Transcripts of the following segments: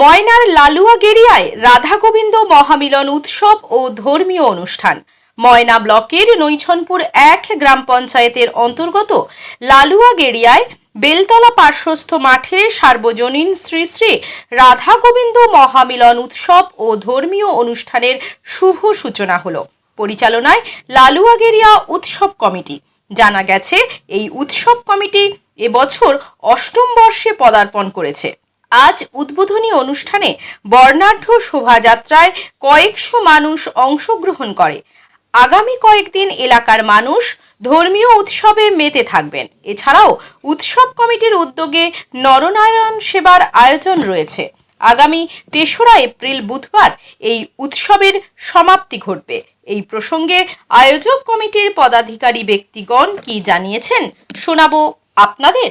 ময়নার লালুয়াগেরিয়ায় রাধা গোবিন্দ মহামিলন উৎসব ও ধর্মীয় অনুষ্ঠান। ময়না ব্লকের নৈছনপুর এক গ্রাম পঞ্চায়েতের অন্তর্গত লালুয়াগেরিয়ায় বেলতলা পার্শ্বস্থ মাঠে সার্বজনীন শ্রী শ্রী রাধা গোবিন্দ মহামিলন উৎসব ও ধর্মীয় অনুষ্ঠানের শুভ সূচনা হল। পরিচালনায় লালুয়াগেরিয়া উৎসব কমিটি। জানা গেছে, এই উৎসব কমিটি এবছর অষ্টম বর্ষে পদার্পণ করেছে। আজ উদ্বোধনী অনুষ্ঠানে বর্ণাঢ্য শোভাযাত্রায় কয়েকশো মানুষ অংশগ্রহণ করে। আগামী কয়েকদিন এলাকার মানুষ ধর্মীয় উৎসবে মেতে থাকবেন। এছাড়াও উৎসব কমিটির উদ্যোগে নরনারায়ণ সেবার আয়োজন রয়েছে। আগামী তেসরা এপ্রিল বুধবার এই উৎসবের সমাপ্তি ঘটবে। এই প্রসঙ্গে আয়োজক কমিটির পদাধিকারী ব্যক্তিগণ কি জানিয়েছেন শোনাবো আপনাদের।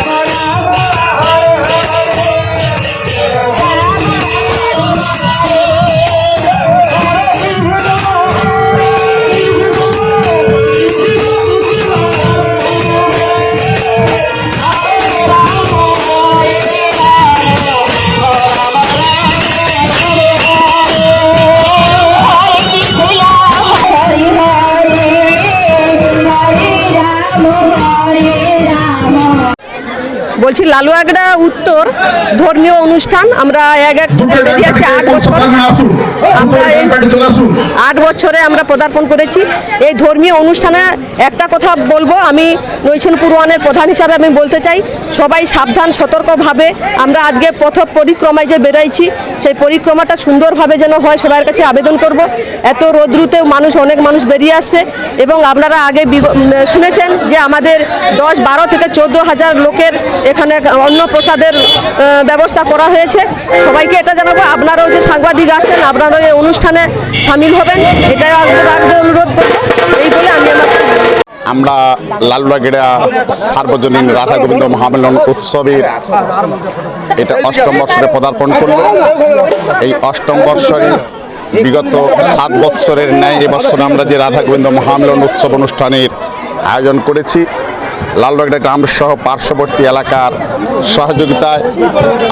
বলছি লালুয়াগড়া উত্তর ধর্মীয় অনুষ্ঠান। আমরা এক এক আসি আট বছর। আমরা আট বছরে আমরা পদার্পণ করেছি। এই ধর্মীয় অনুষ্ঠানে একটা কথা বলব আমি নৈছনপুর ওয়ানের প্রধান হিসাবে আমি বলতে চাই সবাই সাবধান সতর্কভাবে। আমরা আজকে পথ পরিক্রমায় যে বেরোইছি সেই পরিক্রমাটা সুন্দরভাবে যেন হয় সবার কাছে আবেদন করব। এত রোদ্রুতেও মানুষ অনেক মানুষ বেরিয়ে আসছে এবং আপনারা আগে শুনেছেন যে আমাদের দশ বারো থেকে চোদ্দ হাজার লোকের এখানে অন্ন প্রসাদের ব্যবস্থা করা হয়েছে। সবাইকে এটা জানাব, আপনারাও যে সাংবাদিক আসছেন, আপনারাও এই অনুষ্ঠানে সামিল হবেন। এটাই আগ্রহ অনুরোধ করব। এই বলে আমি আমার আমরা লালবাগেড়া সার্বজনীন রাধা গোবিন্দ মহামিলন উৎসবের এটা অষ্টম বৎসরে পদার্পণ করল। এই অষ্টম বৎসরে বিগত সাত বৎসরের ন্যায় এবছর আমরা যে রাধা গোবিন্দ মহামিলন উৎসব অনুষ্ঠানের আয়োজন করেছি লালবাগড়া গ্রাম সহ পার্শ্ববর্তী এলাকার সহযোগিতায়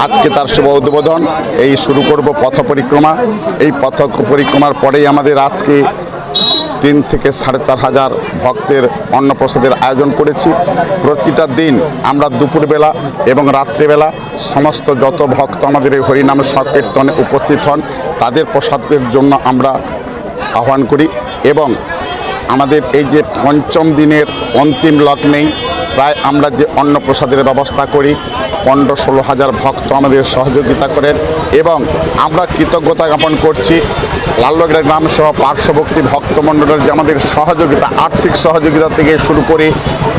আজকে তার শুভ উদ্বোধন। এই শুরু করব পথ পরিক্রমা। এই পথ পরিক্রমার পরেই আমাদের আজকে তিন থেকে সাড়ে চার হাজার ভক্তের অন্নপ্রসাদের আয়োজন করেছি। প্রতিটা দিন আমরা দুপুরবেলা এবং রাত্রিবেলা সমস্ত যত ভক্ত আমাদের এই হরিনাম সংকীর্তনে উপস্থিত হন, তাদের প্রসাদের জন্য আমরা আহ্বান করি এবং আমাদের এই যে পঞ্চম দিনের অন্তিম লগ্নেই প্রায় আমরা যে অন্নপ্রসাদের ব্যবস্থা করি, পনেরো ষোলো হাজার ভক্ত আমাদের সহযোগিতা করেন এবং আমরা কৃতজ্ঞতা জ্ঞাপন করছি। লালবাগড়া গ্রাম সহ পার্শ্ববর্তী ভক্তমণ্ডলের যে আমাদের সহযোগিতা, আর্থিক সহযোগিতা থেকে শুরু করে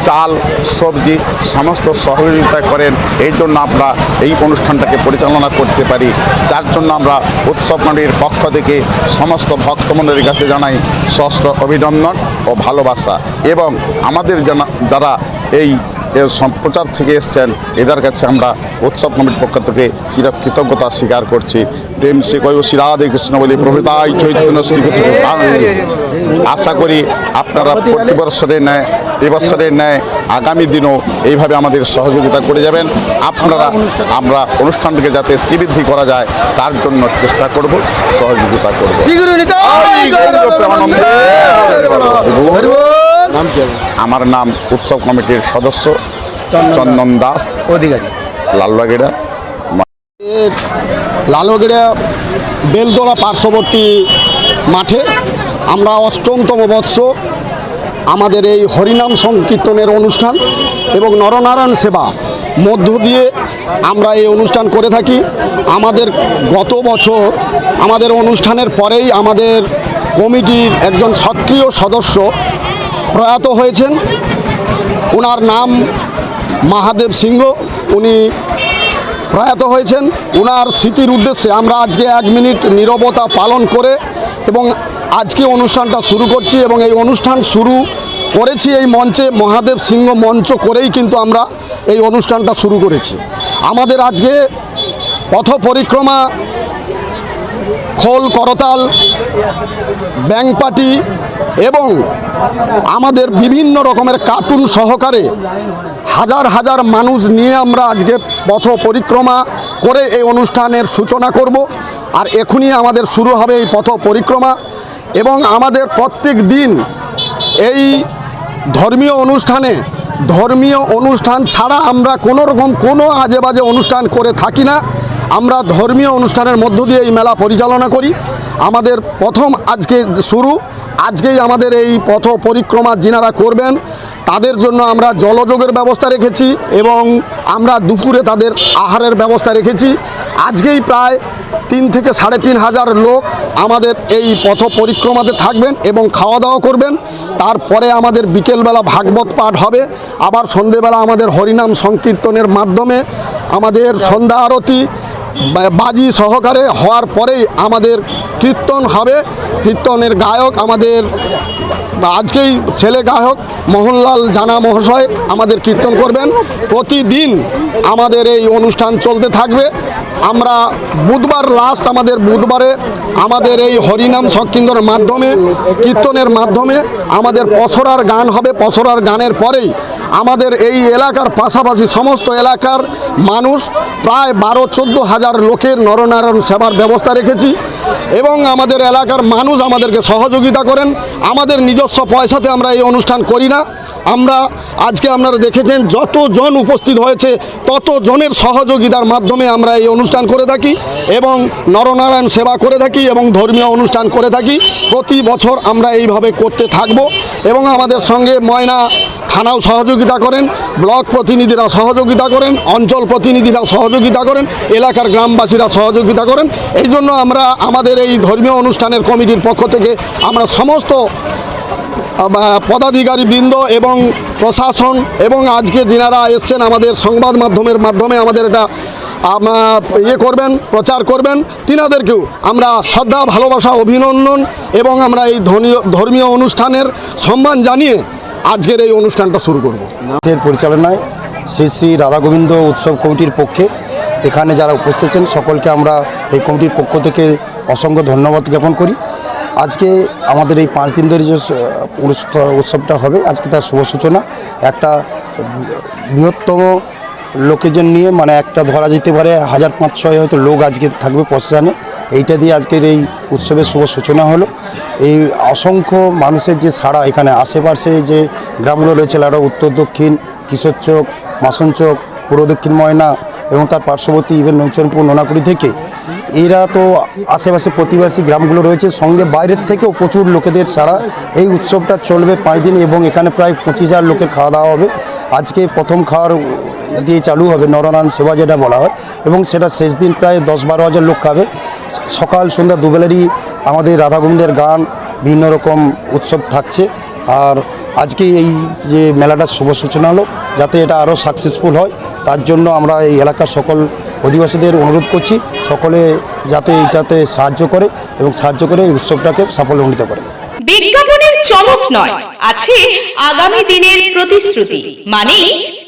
চাল, সবজি, সমস্ত সহযোগিতা করেন। এই জন্য আমরা এই অনুষ্ঠানটাকে পরিচালনা করতে পারি। যার জন্য আমরা উৎসব মন্ডলীর পক্ষ থেকে সমস্ত ভক্তমণ্ডলীর কাছে জানাই ষষ্ঠ অভিনন্দন ও ভালোবাসা। এবং আমাদের যারা এই সম্প্রচার থেকে এসছেন এদের কাছে আমরা উৎসব কমিটির পক্ষ থেকে চির কৃতজ্ঞতা স্বীকার করছি প্রেম সে কয় শ্রী রাধে কৃষ্ণ বলে প্রভৃতাই চৈতন্য আশা করি আপনারা প্রতি বছরের ন্যায় এবছরের ন্যায় আগামী দিনও এইভাবে আমাদের সহযোগিতা করে যাবেন আপনারা আমরা অনুষ্ঠানটিকে যাতে শ্রীবৃদ্ধি করা যায় তার জন্য চেষ্টা করব সহযোগিতা করব আমার নাম উৎসব কমিটির সদস্য চন্দন দাস। অধিকারী। লালবাগেড়া। লালগড়িয়া বেলতলা পার্শ্ববর্তী মাঠে আমরা অষ্টমতম বৎস আমাদের এই হরিনাম সংকীর্তনের অনুষ্ঠান এবং নরনারায়ণ সেবা মধ্য দিয়ে আমরা এই অনুষ্ঠান করে থাকি। আমাদের গত বছর আমাদের অনুষ্ঠানের পরেই আমাদের কমিটির একজন সক্রিয় সদস্য প্রয়াত হয়েছেন। ওনার নাম মহাদেব সিংহ। উনি প্রয়াত হয়েছেন। ওনার স্মৃতির উদ্দেশ্যে আমরা আজকে এক মিনিট নীরবতা পালন করে এবং আজকে অনুষ্ঠানটা শুরু করছি এবং এই অনুষ্ঠান শুরু করেছি এই মঞ্চে মহাদেব সিংহ মঞ্চ করেই কিন্তু আমরা এই অনুষ্ঠানটা শুরু করেছি। আমাদের আজকে পথ পরিক্রমা খোল করতাল ব্যাংপাটি এবং আমাদের বিভিন্ন রকমের কার্টুন সহকারে হাজার হাজার মানুষ নিয়ে আমরা আজকে পথ পরিক্রমা করে এই অনুষ্ঠানের সূচনা করব। আর এখনই আমাদের শুরু হবে এই পথ পরিক্রমা এবং আমাদের প্রত্যেক দিন এই ধর্মীয় অনুষ্ঠানে, ধর্মীয় অনুষ্ঠান ছাড়া আমরা কোনো রকম কোনো আজে বাজে অনুষ্ঠান করে থাকি না। আমরা ধর্মীয় অনুষ্ঠানের মধ্য দিয়ে এই মেলা পরিচালনা করি। আমাদের প্রথম আজকে শুরু, আজকেই আমাদের এই পথ পরিক্রমা যিনারা করবেন, তাদের জন্য আমরা জলযোগের ব্যবস্থা রেখেছি এবং আমরা দুপুরে তাদের আহারের ব্যবস্থা রেখেছি। আজকেই প্রায় তিন থেকে সাড়ে তিন হাজার লোক আমাদের এই পথ পরিক্রমাতে থাকবেন এবং খাওয়া দাওয়া করবেন। তারপরে আমাদের বিকেলবেলা ভাগবত পাঠ হবে, আবার সন্ধেবেলা আমাদের হরিনাম সংকীর্তনের মাধ্যমে আমাদের সন্ধ্যা আরতি বাজি সহকারে হওয়ার পরেই আমাদের কীর্তন হবে। কীর্তনের গায়ক আমাদের আজকেই ছেলে গায়ক মোহনলাল জানা মহাশয় আমাদের কীর্তন করবেন। প্রতিদিন আমাদের এই অনুষ্ঠান চলতে থাকবে। আমরা বুধবার লাস্ট আমাদের বুধবারে আমাদের এই হরিনাম সংকীর্তনের মাধ্যমে, কীর্তনের মাধ্যমে আমাদের পসরার গান হবে। পসরার গানের পরেই আমাদের এই এলাকার পাশাপাশি সমস্ত এলাকার মানুষ প্রায় বারো, চোদ্দ হাজার লোকের নরনারায়ণ সেবার ব্যবস্থা রেখেছি এবং আমাদের এলাকার মানুষ আমাদেরকে সহযোগিতা করেন। আমাদের নিজস্ব পয়সাতে আমরা এই অনুষ্ঠান করি না। আমরা আজকে আপনারা দেখেছেন যত জন উপস্থিত হয়েছে তত জনের সহযোগিতার মাধ্যমে আমরা এই অনুষ্ঠান করে থাকি এবং নরনারায়ণ সেবা করে থাকি এবং ধর্মীয় অনুষ্ঠান করে থাকি। প্রতি বছর আমরা এইভাবে করতে থাকব এবং আমাদের সঙ্গে ময়না থানাও সহযোগিতা করেন, ব্লক প্রতিনিধিরা সহযোগিতা করেন, অঞ্চল প্রতিনিধিরা সহযোগিতা করেন, এলাকার গ্রামবাসীরা সহযোগিতা করেন। এই জন্য আমরা আমাদের এই ধর্মীয় অনুষ্ঠানের কমিটির পক্ষ থেকে আমরা সমস্ত পদাধিকারী বৃন্দ এবং প্রশাসন এবং আজকে যিনারা এসছেন আমাদের সংবাদ মাধ্যমের মাধ্যমে আমাদের এটা ইয়ে করবেন, প্রচার করবেন, তিনাদেরকেও আমরা শ্রদ্ধা, ভালোবাসা, অভিনন্দন এবং আমরা এই ধর্মীয় ধর্মীয় অনুষ্ঠানের সম্মান জানিয়ে আজকের এই অনুষ্ঠানটা শুরু করব। এর পরিচালনায় শ্রী শ্রী রাধা গোবিন্দ উৎসব কমিটির পক্ষে এখানে যারা উপস্থিত সকলকে আমরা এই কমিটির পক্ষ থেকে অসংখ্য ধন্যবাদ জ্ঞাপন করি। আজকে আমাদের এই পাঁচ দিন ধরে যে উৎসবটা হবে, আজকে তার শুভ সূচনা। একটা বৃহত্তম লোকেজন নিয়ে মানে একটা ধরা যেতে পারে হাজার পাঁচ ছয় হয়তো লোক আজকে থাকবে প্রশাসনে এইটা দিয়ে আজকের এই উৎসবের শুভ সূচনা হলো। এই অসংখ্য মানুষের যে সাড়া এখানে আশেপাশে যে গ্রামগুলো রয়েছে লাড়া উত্তর দক্ষিণ, কিশোর চোক মাসন চোক পূর্ব দক্ষিণ ময়না এবং তার পার্শ্ববর্তী ইভেন নৈচনপুর নোনাকুড়ি থেকে, এরা তো আশেপাশে প্রতিবেশী গ্রামগুলো রয়েছে। সঙ্গে বাইরের থেকেও প্রচুর লোকেদের সারা এই উৎসবটা চলবে পাঁচ দিন এবং এখানে প্রায় পঁচিশ হাজার লোকের খাওয়া দাওয়া হবে। আজকে প্রথম খাওয়ার দিয়ে চালু হবে, নরনারায়ণ সেবা যেটা বলা হয়। এবং সেটা শেষ দিন প্রায় দশ বারো হাজার লোক খাবে। সকাল, সন্ধ্যা দুবেলারই আমাদের রাধা গোবিন্দের গান, বিভিন্ন রকম উৎসব থাকছে। আর আজকে এই যে মেলাটার শুভ সূচনা হলো, যাতে এটা আরও সাকসেসফুল হয়। তার জন্য আমরা এই এলাকার সকল অধিবাসীদের অনুরোধ করছি, সকলে যাতে এটাতে সাহায্য করে এবং সাহায্য করে এই উৎসবটাকে সাফল্য সাফল্যমণ্ডিত করে। বিজ্ঞাপনের চমক নয়, আছে আগামী দিনের প্রতিশ্রুতি মানে